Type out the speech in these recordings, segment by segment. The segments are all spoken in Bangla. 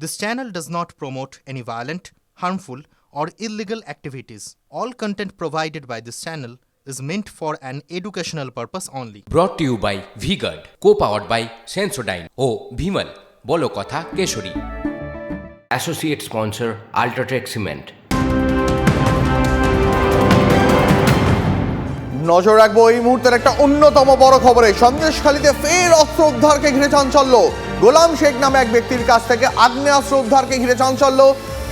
This channel does not promote any violent, harmful, or illegal activities. All content provided by this channel is meant for an educational purpose only. To you by V Guard co powered by Sensodyne ও ভিমল বলো কথা Kesari associate sponsor UltraTech cement নজর রাখব এই মুহূর্তের একটা অন্যতম বড় খবরে সন্দেশখালীতে ফের অস্ত্র উদ্ধারকে ঘিরে চাঞ্চল্য গোলাম শেখ নামে এক ব্যক্তির কাছ থেকে আগ্নেয়াস্ত্র উদ্ধারকে ঘিরে চাঞ্চল্য।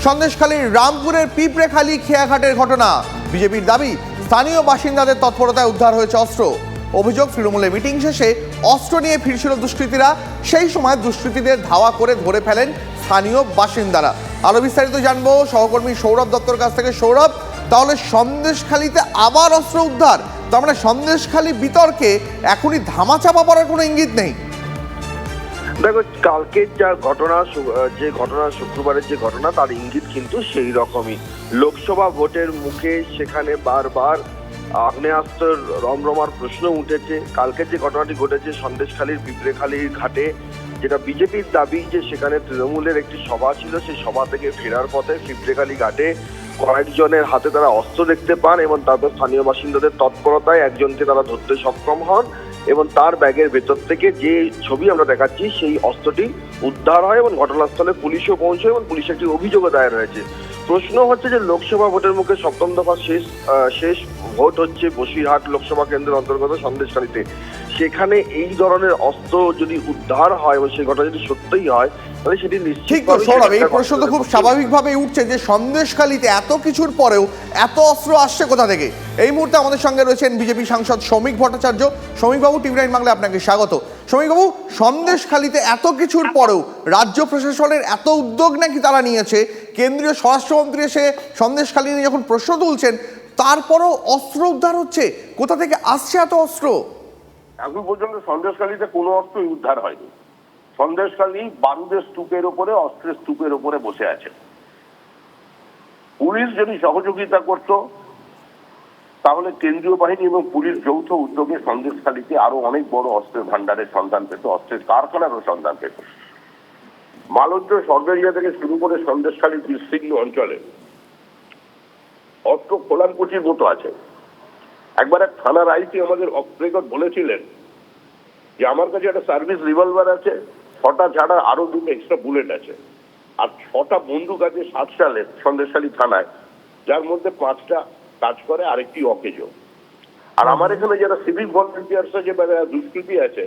সন্দেশখালীর রামপুরের পিঁপড়েখালী খেয়াঘাটের ঘটনা। বিজেপির দাবি, স্থানীয় বাসিন্দাদের তৎপরতায় উদ্ধার হয়েছে অস্ত্র। অভিযোগ, তৃণমূলের মিটিং শেষে অস্ত্র নিয়ে ফিরছিল দুষ্কৃতীরা। সেই সময় দুষ্কৃতীদের ধাওয়া করে ধরে ফেলেন স্থানীয় বাসিন্দারা। আরও বিস্তারিত জানব, সহকর্মী সৌরভ দত্তর কাছ থেকে। সৌরভ, তাহলে সন্দেশখালীতে আবার অস্ত্র উদ্ধার? তার মানে সন্দেশখালী বিতর্কে এখনই ধামাচাপা পড়ার কোনো ইঙ্গিত নেই। দেখো, কালকের যা ঘটনা যে ঘটনা, শুক্রবারের যে ঘটনা, তার ইঙ্গিত কিন্তু সেই রকমই। লোকসভা ভোটের মুখে সেখানে বারবার আগ্নেয়াস্ত্রের রমরমার প্রশ্ন উঠেছে। কালকের যে ঘটনাটি ঘটেছে, সন্দেশখালীর পিঁপড়েখালীর ঘাটে, যেটা বিজেপির দাবি যে সেখানে তৃণমূলের একটি সভা ছিল, সেই সভা থেকে ফেরার পথে পিঁপড়েখালী ঘাটে কয়েকজনের হাতে তারা অস্ত্র দেখতে পান এবং তারপর স্থানীয় বাসিন্দাদের তৎপরতায় একজনকে তারা ধরতে সক্ষম হন এবং তার ব্যাগের ভেতর থেকে যে ছবি আমরা দেখাচ্ছি, সেই অস্ত্রটি উদ্ধার হয় এবং ঘটনাস্থলে পুলিশও পৌঁছয় এবং পুলিশ একটি অভিযোগও দায়ের হয়েছে। প্রশ্ন হচ্ছে যে লোকসভা ভোটের মুখে সপ্তম দফা শেষ শেষ ভোট হচ্ছে বসিরহাট লোকসভা কেন্দ্রের অন্তর্গত সন্দেশখালীতে। সেখানে এই ধরনের অস্ত্র যদি উদ্ধার হয় এবং সেই ঘটনা যদি সত্যই হয় তাহলে সেটি ঠিক নিশ্চিত সৌরভ এই প্রশ্ন তো খুব স্বাভাবিকভাবেই উঠছে যে সন্দেশখালীতে এত কিছুর পরেও এত অস্ত্র আসছে কোথা থেকে? এই মুহূর্তে আমাদের সঙ্গে রয়েছেন বিজেপি সাংসদ শ্রমিক ভট্টাচার্য। শ্রমিকবাবু টিভি নাইন বাংলা আপনাকে স্বাগত। শ্রমিকবাবু সন্দেশখালীতে এত কিছুর পরেও রাজ্য প্রশাসনের এত উদ্যোগ নাকি তারা নিয়েছে? কেন্দ্রীয় স্বরাষ্ট্রমন্ত্রী এসে সন্দেশখালী নিয়ে যখন প্রশ্ন তুলছেন তারপরও অস্ত্র উদ্ধার হচ্ছে? কোথা থেকে আসছে এত অস্ত্র? এখন পর্যন্ত সন্দেশখালীতে কোনো অর্থই উদ্ধার হয়নি। সন্দেশখালী বারুদের স্তূপের ওপরে, অস্ত্রের স্তূপের ওপরে বসে আছে। পুলিশ যদি সহযোগিতা করত, তাহলে কেন্দ্রীয় বাহিনী এবং পুলিশ যৌথ উদ্যোগে সন্দেশখালীতে আরও অনেক বড় অস্ত্রের ভান্ডারের সন্ধান পেত, অস্ত্রের কারখানারও সন্ধান পেত। মালঞ্চ সর্বেরিয়া থেকে শুরু করে সন্দেশখালী বিস্তীর্ণ অঞ্চলে অস্ত্র খোলানকুচির মতো আছে। একবার এক থানার আইসি আমাদের অফ রেকর্ড বলেছিলেন যে আমার কাছে একটা সার্ভিস রিভলভার আছে, ছটা ছাড়া আরও দুটো এক্সট্রা বুলেট আছে। আর ছটা বন্দুক আছে সাত সালে সন্দেশালী থানায়, যার মধ্যে পাঁচটা কাজ করে আরেকটি অকেজো। আর আমার এখানে যারা সিভিক ভলেন্টিয়ার্স আছে বা যারা দুষ্কৃতি আছে,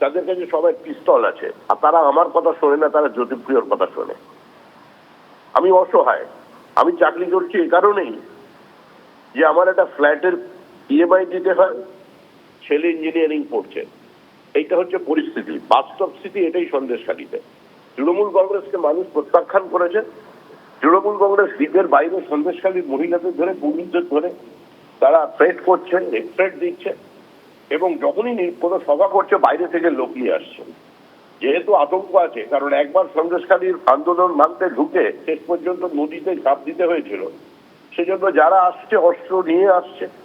তাদের কাছে সবাই পিস্তল আছে। আর তারা আমার কথা শোনে না, তারা জ্যোতিপ্রিয়র কথা শোনে। আমি অসহায়। আমি চাকরি করছি এই কারণেই যে আমার একটা ফ্ল্যাটের ইএমআই দিতে হয় ছেলে ইঞ্জিনিয়ারিং পড়ছে। এইটা হচ্ছে পরিস্থিতি, বাস্তব স্থিতি এটাই সন্দেশখালীতে। তৃণমূল কংগ্রেসকে মানুষ প্রত্যাখ্যান করেছে। তৃণমূল কংগ্রেস দ্বীপের বাইরে সন্দেশখালীর মহিলাদের ধরে, পুরুষদের ধরে, তারা থ্রেট করছে থ্রেট দিচ্ছে। এবং যখনই কোনো সভা করছে, বাইরে থেকে লোক নিয়ে আসছে। যেহেতু আতঙ্ক আছে, কারণ একবার সন্দেশখালীর আন্দোলন মানতে ঢুকে শেষ পর্যন্ত নদীতে ঝাঁপ দিতে হয়েছিল। সেজন্য যারা আসছে, অস্ত্র নিয়ে আসছে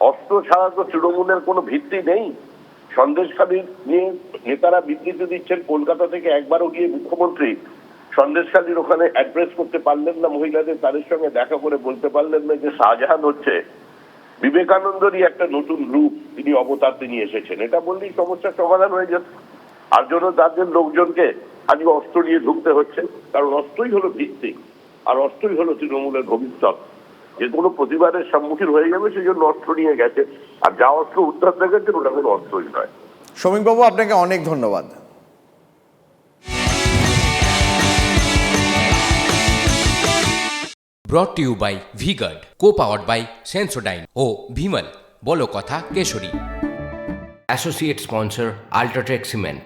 অস্ত্র ছাড়া তো তৃণমূলের কোনো ভিত্তি নেই। সন্দেশখালী নিয়ে নেতারা বিবৃতি দিচ্ছেন, কলকাতা থেকে একবারও গিয়ে মুখ্যমন্ত্রী সন্দেশখালীর ওখানে অ্যাড্রেস করতে পারলেন না মহিলাদের, তাদের সঙ্গে দেখা করে বলতে পারলেন না যে শাহজাহান হচ্ছে। বিবেকানন্দরই একটা নতুন রূপ তিনি অবতার তিনি এসেছেন। এটা বললেই সমস্যার সমাধান হয়ে যেত আর জন্য তাদের লোকজনকে আজকে অস্ত্র নিয়ে ঢুকতে হচ্ছে, কারণ অস্ত্রই হলো ভিত্তি, আর অস্ত্রই হলো তৃণমূলের ভবিষ্যৎ। যে কোনো প্রতিবাদের সম্মুখীন হয়ে যাবে সেই জন্য অস্ত্র নিয়ে গেছে। আর যা অস্ত্র উদ্ধার দেখেছে ওটা কোনো অস্ত্রই নয়। শ্রমিকবাবু আপনাকে অনেক ধন্যবাদ। Brought to you by V Guard co powered by Sensodyne ও ভিমল বলো কথা Kesari. Associate sponsor UltraTech cement